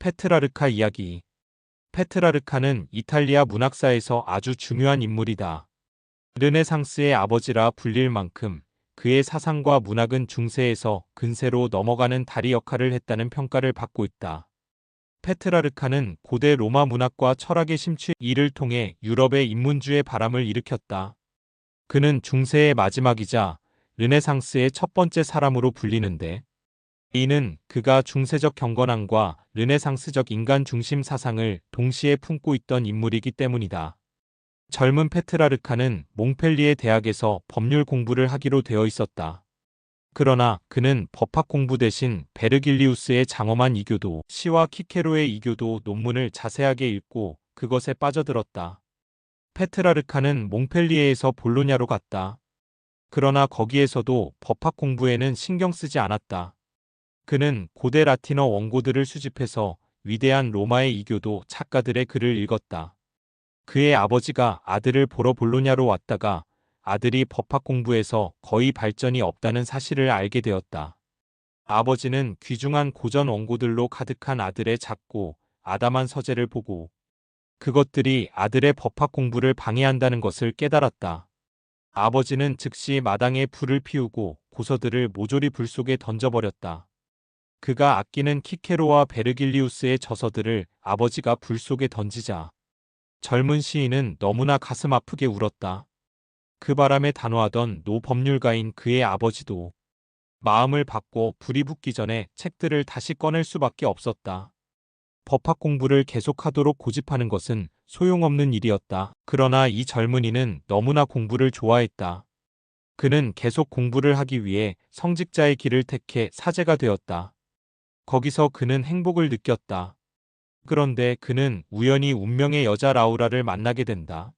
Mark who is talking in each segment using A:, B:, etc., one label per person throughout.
A: 페트라르카 이야기 페트라르카는 이탈리아 문학사에서 아주 중요한 인물이다. 르네상스의 아버지라 불릴 만큼 그의 사상과 문학은 중세에서 근세로 넘어가는 다리 역할을 했다는 평가를 받고 있다. 페트라르카는 고대 로마 문학과 철학의 심취 이를 통해 유럽의 인문주의 바람을 일으켰다. 그는 중세의 마지막이자 르네상스의 첫 번째 사람으로 불리는데 이는 그가 중세적 경건함과 르네상스적 인간 중심 사상을 동시에 품고 있던 인물이기 때문이다. 젊은 페트라르카는 몽펠리에 대학에서 법률 공부를 하기로 되어 있었다. 그러나 그는 법학 공부 대신 베르길리우스의 장엄한 이교도, 시와 키케로의 이교도 논문을 자세하게 읽고 그것에 빠져들었다. 페트라르카는 몽펠리에에서 볼로냐로 갔다. 그러나 거기에서도 법학 공부에는 신경 쓰지 않았다. 그는 고대 라틴어 원고들을 수집해서 위대한 로마의 이교도 작가들의 글을 읽었다. 그의 아버지가 아들을 보러 볼로냐로 왔다가 아들이 법학 공부에서 거의 발전이 없다는 사실을 알게 되었다. 아버지는 귀중한 고전 원고들로 가득한 아들의 작고 아담한 서재를 보고 그것들이 아들의 법학 공부를 방해한다는 것을 깨달았다. 아버지는 즉시 마당에 불을 피우고 고서들을 모조리 불 속에 던져버렸다. 그가 아끼는 키케로와 베르길리우스의 저서들을 아버지가 불 속에 던지자 젊은 시인은 너무나 가슴 아프게 울었다. 그 바람에 단호하던 노법률가인 그의 아버지도 마음을 바꿔 불이 붙기 전에 책들을 다시 꺼낼 수밖에 없었다. 법학 공부를 계속하도록 고집하는 것은 소용없는 일이었다. 그러나 이 젊은이는 너무나 공부를 좋아했다. 그는 계속 공부를 하기 위해 성직자의 길을 택해 사제가 되었다. 거기서 그는 행복을 느꼈다. 그런데 그는 우연히 운명의 여자 라우라를 만나게 된다.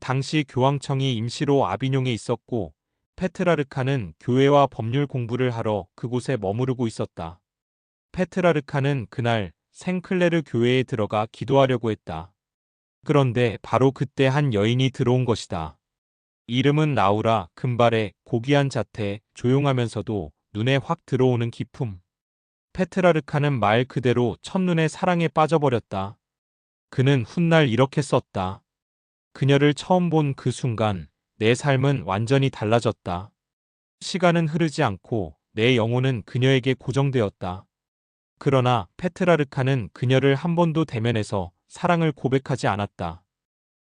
A: 당시 교황청이 임시로 아비뇽에 있었고 페트라르카는 교회와 법률 공부를 하러 그곳에 머무르고 있었다. 페트라르카는 그날 생클레르 교회에 들어가 기도하려고 했다. 그런데 바로 그때 한 여인이 들어온 것이다. 이름은 라우라, 금발의 고귀한 자태, 조용하면서도 눈에 확 들어오는 기품. 페트라르카는 말 그대로 첫눈에 사랑에 빠져버렸다. 그는 훗날 이렇게 썼다. 그녀를 처음 본 그 순간 내 삶은 완전히 달라졌다. 시간은 흐르지 않고 내 영혼은 그녀에게 고정되었다. 그러나 페트라르카는 그녀를 한 번도 대면해서 사랑을 고백하지 않았다.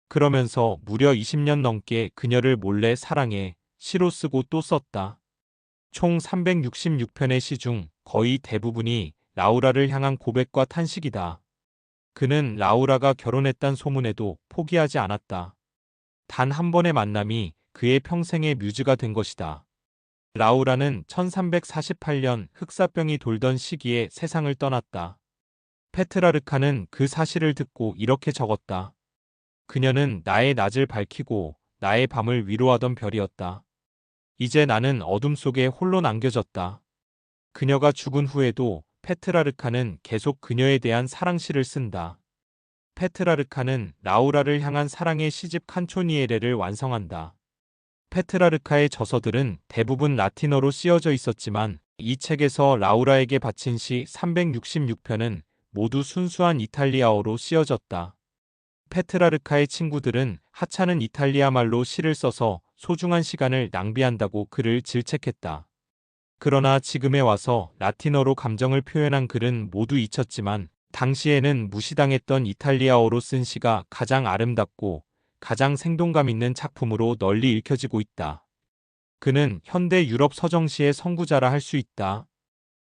A: 그러면서 무려 20년 넘게 그녀를 몰래 사랑해 시로 쓰고 또 썼다. 총 366편의 시 중 거의 대부분이 라우라를 향한 고백과 탄식이다. 그는 라우라가 결혼했단 소문에도 포기하지 않았다. 단 한 번의 만남이 그의 평생의 뮤즈가 된 것이다. 라우라는 1348년 흑사병이 돌던 시기에 세상을 떠났다. 페트라르카는 그 사실을 듣고 이렇게 적었다. 그녀는 나의 낮을 밝히고 나의 밤을 위로하던 별이었다. 이제 나는 어둠 속에 홀로 남겨졌다. 그녀가 죽은 후에도 페트라르카는 계속 그녀에 대한 사랑시를 쓴다. 페트라르카는 라우라를 향한 사랑의 시집 칸초니에레를 완성한다. 페트라르카의 저서들은 대부분 라틴어로 쓰여져 있었지만 이 책에서 라우라에게 바친 시 366편은 모두 순수한 이탈리아어로 쓰여졌다. 페트라르카의 친구들은 하찮은 이탈리아 말로 시를 써서 소중한 시간을 낭비한다고 그를 질책했다. 그러나 지금에 와서 라틴어로 감정을 표현한 글은 모두 잊혔지만 당시에는 무시당했던 이탈리아어로 쓴 시가 가장 아름답고 가장 생동감 있는 작품으로 널리 읽혀지고 있다. 그는 현대 유럽 서정시의 선구자라 할 수 있다.